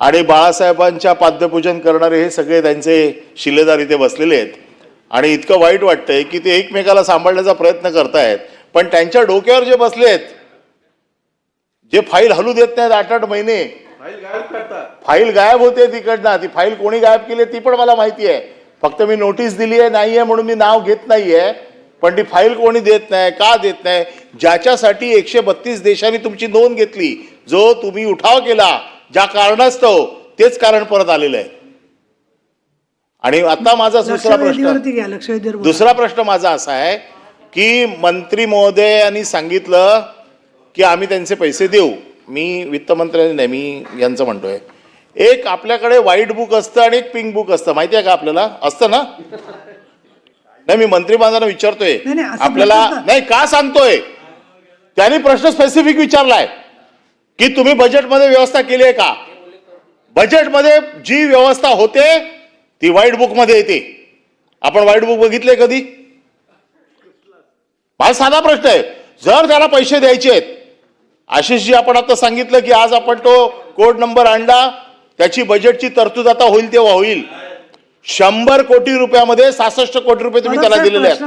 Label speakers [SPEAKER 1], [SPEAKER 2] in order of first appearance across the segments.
[SPEAKER 1] आणि बाळासाहेबांच्या पाद्यपूजन करणारे हे सगळे त्यांचे शिलेदार इथे बसलेले आहेत. आणि इतकं वाईट वाटतंय की ते एकमेकाला सांभाळण्याचा प्रयत्न करतायत. पण त्यांच्या डोक्यावर जे बसलेत जे फाईल हलू देत नाहीत आठ आठ महिने. फाईल गायब होते तिकडनं. ती फाईल कोणी गायब केली ती पण मला माहिती आहे. फक्त मी नोटीस दिली आहे नाही आहे म्हणून मी नाव घेत नाहीये. पण ती फाईल कोणी देत नाही का देत नाही ज्याच्यासाठी एकशे बत्तीस देशांनी तुमची नोंद घेतली जो तुम्ही उठाव केला ज्या कारणास्तव तेच कारण परत आलेलं आहे. आणि आता माझा दुसरा प्रश्न. दुसरा प्रश्न माझा असा आहे की मंत्री महोदयांनी सांगितलं की आम्ही त्यांचे पैसे देऊ. मी वित्तमंत्र्यांनी नाही मी यांचं म्हणतोय. एक आपल्याकडे व्हाईट बुक असतं आणि एक पिंक बुक असतं. माहिती आहे का आपल्याला? असतं ना? नाही मी मंत्री बांधांना विचारतोय. आपल्याला नाही का सांगतोय? त्यांनी प्रश्न स्पेसिफिक विचारलाय. की तुम्ही बजेटमध्ये व्यवस्था केली आहे का? बजेटमध्ये जी व्यवस्था होते ती व्हाईट बुकमध्ये येते. आपण व्हाईट बुक बघितले कधी? माझा साधा प्रश्न आहे. जर त्याला पैसे द्यायचे आहेत आशिषजी आपण आता सांगितलं की आज आपण तो कोड नंबर आणला त्याची बजेटची तरतूद आता होईल तेव्हा होईल. शंभर कोटी रुपयामध्ये सहासष्ट कोटी रुपये तुम्ही त्याला दिलेले आहेत.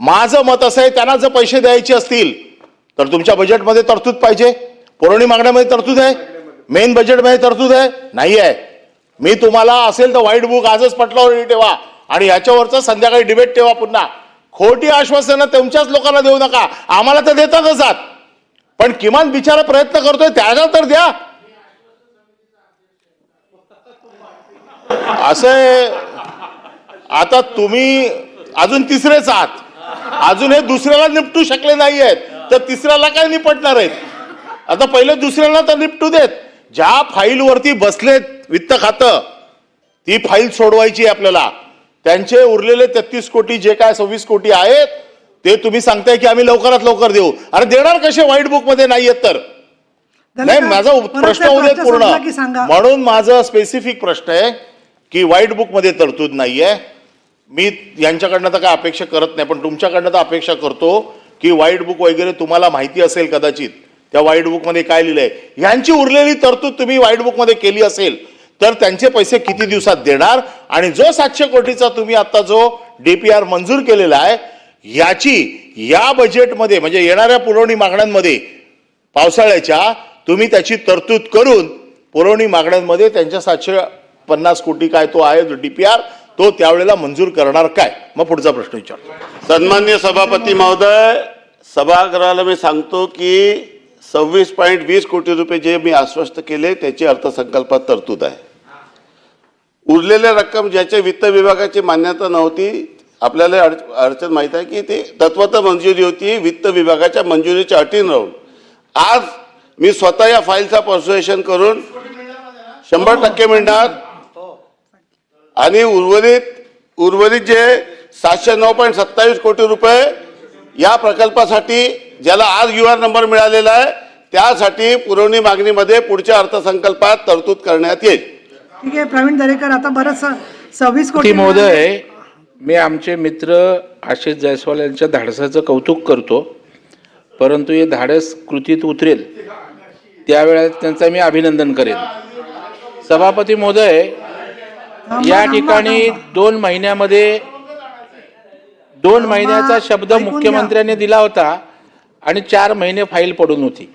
[SPEAKER 1] माझं मत असं आहे त्यांना जर पैसे द्यायचे असतील तर तुमच्या बजेटमध्ये तरतूद पाहिजे. पुरवणी मागण्यामध्ये तरतूद आहे. मेन बजेटमध्ये तरतूद आहे. नाही आहे. मी तुम्हाला असेल तर व्हाईट बुक आजच पटलावर ठेवा. आणि याच्यावरचं संध्याकाळी डिबेट ठेवा पुन्हा. खोटी आश्वासनं तुमच्याच लोकांना देऊ नका. आम्हाला तर देतातच जात पण किमान बिचारा प्रयत्न करतोय त्याला तर द्या. असं आहे, आता तुम्ही अजून तिसरेच आहात. अजून हे दुसऱ्याला निपटू शकले नाही आहेत तर तिसऱ्याला काय निपटणार आहेत? आता पहिले दुसऱ्याला तर निपटू देत. ज्या फाईलवरती बसलेत वित्त खातं ती फाईल सोडवायची आहे आपल्याला. त्यांचे उरलेले तेहतीस कोटी जे काय सव्वीस कोटी आहेत ते तुम्ही सांगताय की आम्ही लवकरात लवकर देऊ. अरे देणार कसे? व्हाईट बुकमध्ये नाही आहेत तर नाही? माझा प्रश्न
[SPEAKER 2] प्रश्न
[SPEAKER 1] पूर्ण. म्हणून माझं स्पेसिफिक प्रश्न आहे की व्हाईट बुकमध्ये तरतूद नाहीये. मी यांच्याकडनं तर काय अपेक्षा करत नाही पण तुमच्याकडनं तर अपेक्षा करतो की व्हाईट बुक वगैरे तुम्हाला माहिती असेल कदाचित. त्या वाईट बुकमध्ये काय काय लिहिलंय? ह्यांची उरलेली तरतूद तुम्ही वाईट बुकमध्ये केली असेल तर त्यांचे पैसे किती दिवसात देणार? आणि जो सातशे कोटीचा तुम्ही आता जो डीपीआर मंजूर केलेला आहे याची या बजेटमध्ये म्हणजे येणाऱ्या पुरवणी मागण्यांमध्ये पावसाळ्याच्या तुम्ही त्याची तरतूद करून पुरवणी मागण्यांमध्ये त्यांच्या सातशे पन्नास कोटी काय तो आहे जो डीपीआर तो त्यावेळेला मंजूर करणार काय? मग पुढचा प्रश्न विचारतो.
[SPEAKER 3] सन्मान्य सभापती महोदय सभागृहाला मी सांगतो की सव्वीस पॉईंट वीस कोटी रुपये जे मी आश्वस्त केले त्याची अर्थसंकल्पात तरतूद आहे. उरलेल्या रक्कम ज्याच्या वित्त विभागाची मान्यता नव्हती आपल्याला अड- अडचण माहीत आहे की ते तत्वत मंजुरी होती वित्त विभागाच्या मंजुरीच्या अटीन राहून आज मी स्वतः या फाईलचा पर्सुएशन करून शंभर टक्के मिळणार. आणि उर्वरित उर्वरित जे सातशे नऊ पॉईंट सत्तावीस कोटी रुपये या प्रकल्पासाठी ज्याला आज यू आर नंबर मिळालेला आहे त्यासाठी पुरवणी मागणीमध्ये पुढच्या अर्थसंकल्पात तरतूद करण्यात येईल.
[SPEAKER 2] ठीक आहे प्रवीण दरेकर आता बरंच सव्वीस
[SPEAKER 4] ती
[SPEAKER 2] कोटी
[SPEAKER 4] महोदय. मी आमचे मित्र आशिष जायस्वाल यांच्या धाडसाचं कौतुक करतो परंतु हे धाडस कृतीत उतरेल. त्यावेळेस त्यांचं मी अभिनंदन करेन सभापती महोदय या ठिकाणी. दोन महिन्यामध्ये दोन महिन्याचा शब्द. मुख्यमंत्र्यांनी दिला होता आणि चार महिने फाईल पडून होती.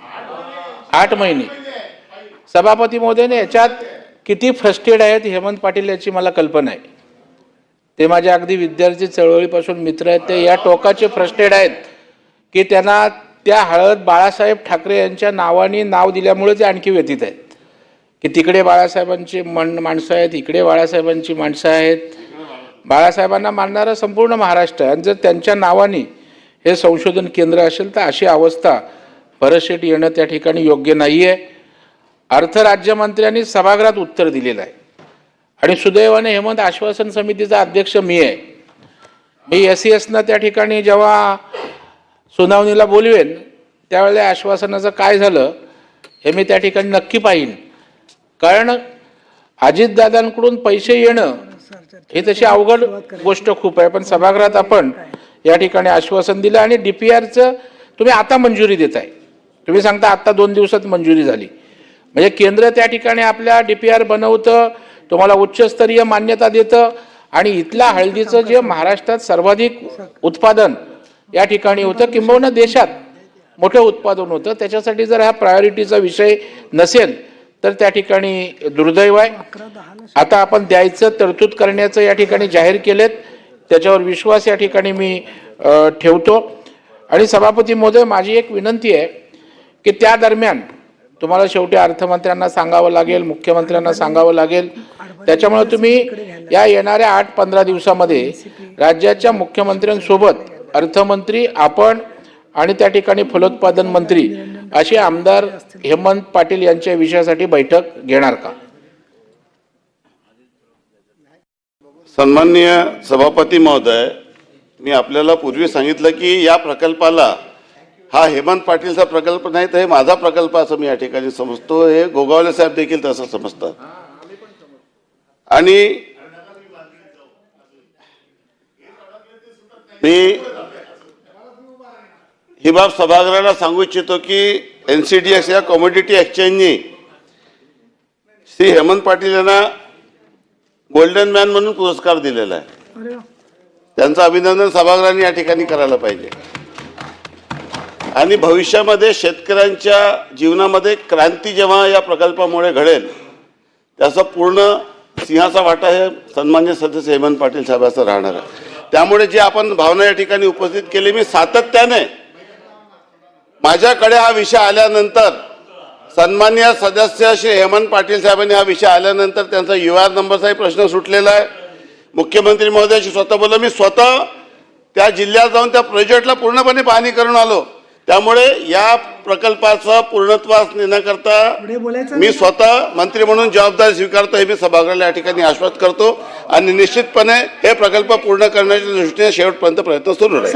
[SPEAKER 4] आठ महिने. सभापती मोदीने याच्यात किती फ्रस्टेड आहेत हेमंत पाटील याची मला कल्पना आहे. ते माझ्या अगदी विद्यार्थी चळवळीपासून मित्र आहेत ते या टोकाचे फ्रस्टेड आहेत की त्यांना त्या हळद बाळासाहेब ठाकरे यांच्या नावाने नाव दिल्यामुळे ते आणखी व्यतीत आहेत. की तिकडे बाळासाहेबांची मन माणसं आहेत इकडे बाळासाहेबांची माणसं आहेत. बाळासाहेबांना मानणारं संपूर्ण महाराष्ट्र आहे. आणि जर त्यांच्या नावाने हे संशोधन केंद्र असेल तर अशी अवस्था परशेट येणं त्या ठिकाणी योग्य नाही आहे अर्थ राज्यमंत्र्यांनी सभागृहात उत्तर दिलेलं आहे. आणि सुदैवाने हेमंत आश्वासन समितीचा अध्यक्ष मी आहे. मी एस सी एसनं त्या ठिकाणी जेव्हा सुनावणीला बोलवेन त्यावेळेला आश्वासनाचं काय झालं हे मी त्या ठिकाणी नक्की पाहीन. कारण अजितदादांकडून पैसे येणं ही तशी अवघड गोष्ट खूप आहे. पण सभागृहात आपण या ठिकाणी आश्वासन दिलं आणि डी पी आरचं तुम्ही आता मंजुरी देत आहे तुम्ही सांगता आत्ता दोन दिवसात मंजुरी झाली. म्हणजे केंद्र त्या ठिकाणी आपल्या डी पी आर बनवतं तुम्हाला उच्चस्तरीय मान्यता देतं आणि इथल्या हळदीचं जे महाराष्ट्रात सर्वाधिक उत्पादन या ठिकाणी होतं किंबहुना देशात मोठं उत्पादन होतं. त्याच्यासाठी जर हा प्रायोरिटीचा विषय नसेल तर त्या ठिकाणी दुर्दैव आहे. आता आपण द्यायचं तरतूद करण्याचं या ठिकाणी जाहीर केलेत. त्याच्यावर विश्वास या ठिकाणी मी ठेवतो. आणि सभापती महोदय माझी एक विनंती आहे की त्या दरम्यान तुम्हाला शेवटी अर्थमंत्र्यांना सांगावं लागेल मुख्यमंत्र्यांना सांगावं लागेल. त्याच्यामुळे तुम्ही या येणाऱ्या आठ पंधरा दिवसामध्ये राज्याच्या मुख्यमंत्र्यांसोबत अर्थमंत्री आपण आणि त्या ठिकाणी फलोत्पादन मंत्री असे आमदार हेमंत पाटील यांच्या विषयासाठी बैठक घेणार का?
[SPEAKER 3] सन्माननीय सभापती महोदय मी आपल्याला पूर्वी सांगितलं की या प्रकल्पाला हा हेमंत पाटीलचा प्रकल्प नाही तर हे माझा प्रकल्प असं मी या ठिकाणी समजतो. हे गोगावले साहेब देखील तसं समजतात. आणि मी ही बाब सभागृहाला सांगू इच्छितो की एन सी डी एक्स या कॉमोडिटी एक्सचेंजनी श्री हेमंत पाटील यांना गोल्डन मॅन म्हणून पुरस्कार दिलेला आहे. त्यांचं अभिनंदन सभागृहाने या ठिकाणी करायला पाहिजे. आणि भविष्यामध्ये शेतकऱ्यांच्या जीवनामध्ये क्रांती जेव्हा या प्रकल्पामुळे घडेल त्याचा पूर्ण सिंहाचा वाटा हे सन्मान्य सदस्य हेमंत पाटील साहेबांचा राहणार आहे. त्यामुळे जे आपण भावना या ठिकाणी उपस्थित केली मी सातत्याने माझ्याकडे हा विषय आल्यानंतर सन्मान्य सदस्य श्री हेमंत पाटील साहेबांनी हा विषय आल्यानंतर त्यांचा यू आर नंबरचाही प्रश्न सुटलेला आहे. मुख्यमंत्री महोदयाशी स्वतः बोललो. मी स्वतः त्या जिल्ह्यात जाऊन त्या प्रोजेक्टला पूर्णपणे पाहणी करून आलो. त्यामुळे या प्रकल्पाचं पूर्णत्वास नेण्याकरता मी स्वतः मंत्री म्हणून जबाबदारी स्वीकारतो हे मी सभागृहाला या ठिकाणी आश्वस्त करतो. आणि निश्चितपणे हे प्रकल्प पूर्ण करण्याच्या दृष्टीने शेवटपर्यंत प्रयत्न सुरू राहील.